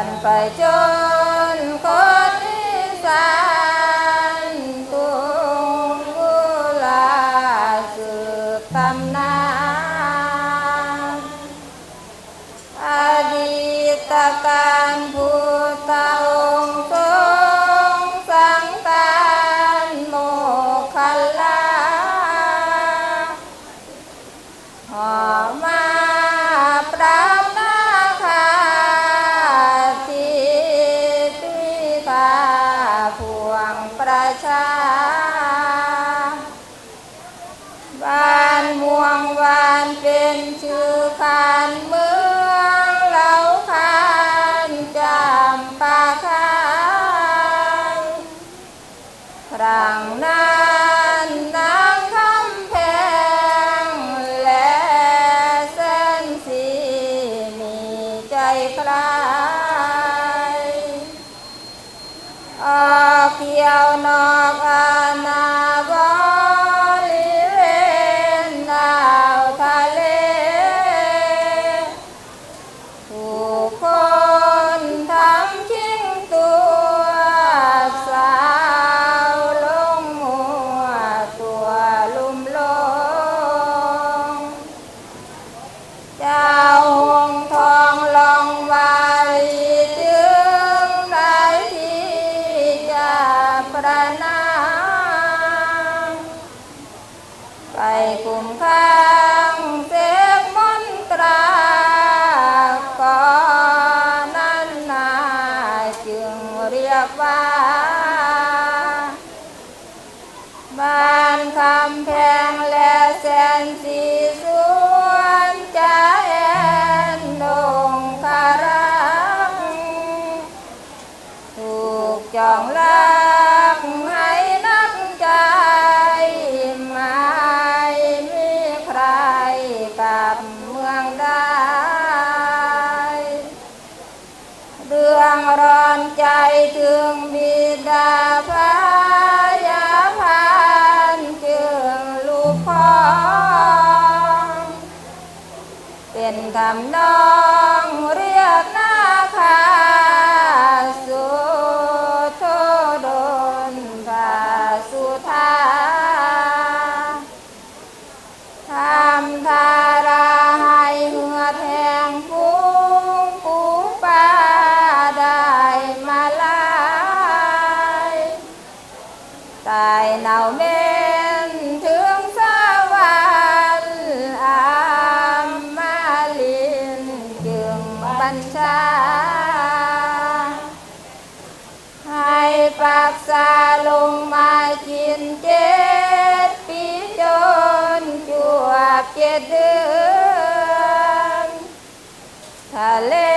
ันไปจนานม่วงวานเป็นชื่อขานเมืองเหล่าขานจำปาขานรังนั้นนางคำแพงและเส้นสีมีใจใครออกเที่ยวนอกอาณาบาำนองเรียกนาคาสุโทดนภาสุธาธรรมธารา ให้ปักษาลงมาจินเจ็ดปีจนจวบเจ็ดเดือนทะเล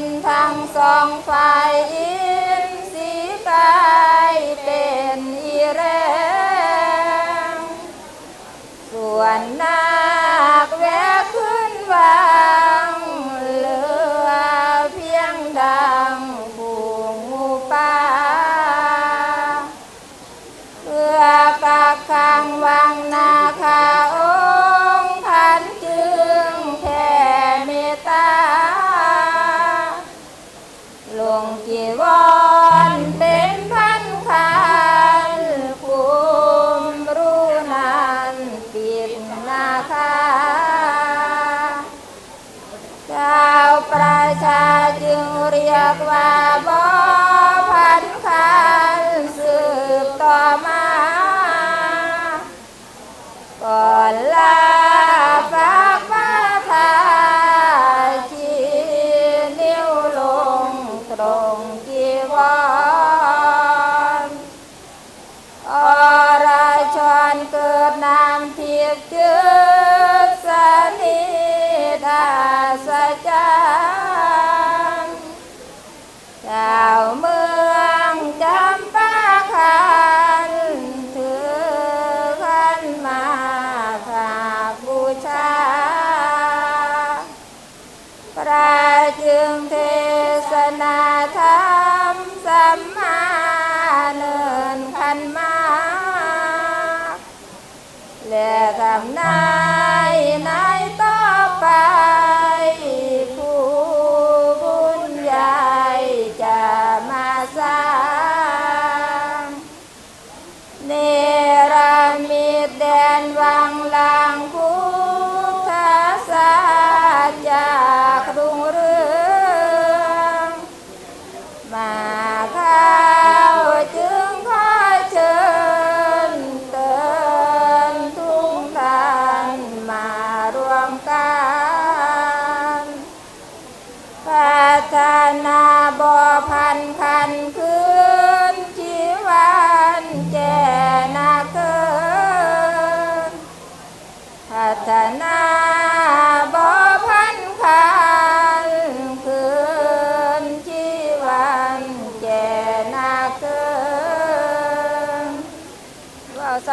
นทั้งสองฝ่ายอินสีกายเป็นอีแรง ส่วนนา จึกสนิทาสจังชาวเมืองจำปาคันถืขันมาฝาบูชา พระจึงเทศนาธรร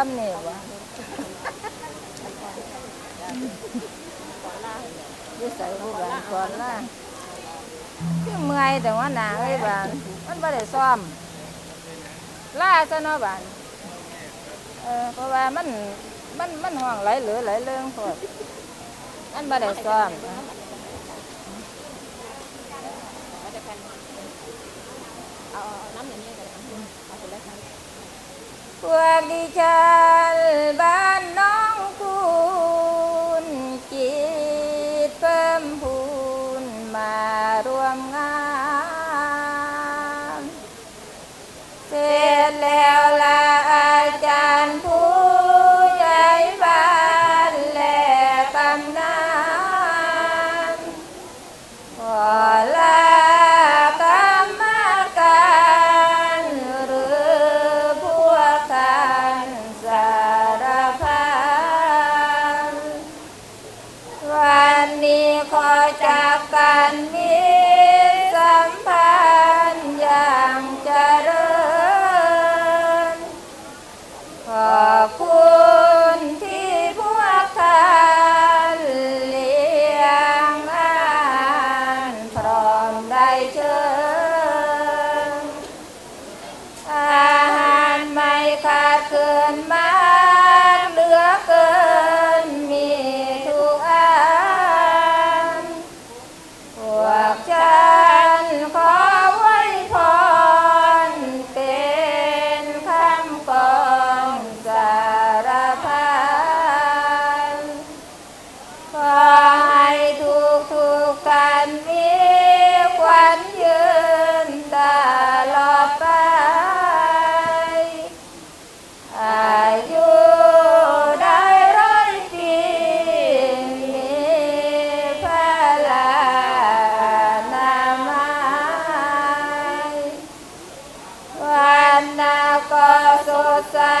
ซ้ำเนี่ยวะยิ่ใส่ผู้บานก่อนล่ะคือเมื่อแต่ว่าหนาไอ้บานมันไม่ได้ซ้อมล่าซะเนาะบานเออเพราะว่ามันมันมันห่วงไหลเหลือไหลเรื่องพอดมันไม่ได้ซ้อมเอาน้ำอย่างนี้ พวกดิฉันบ้านน้องคู่ vossa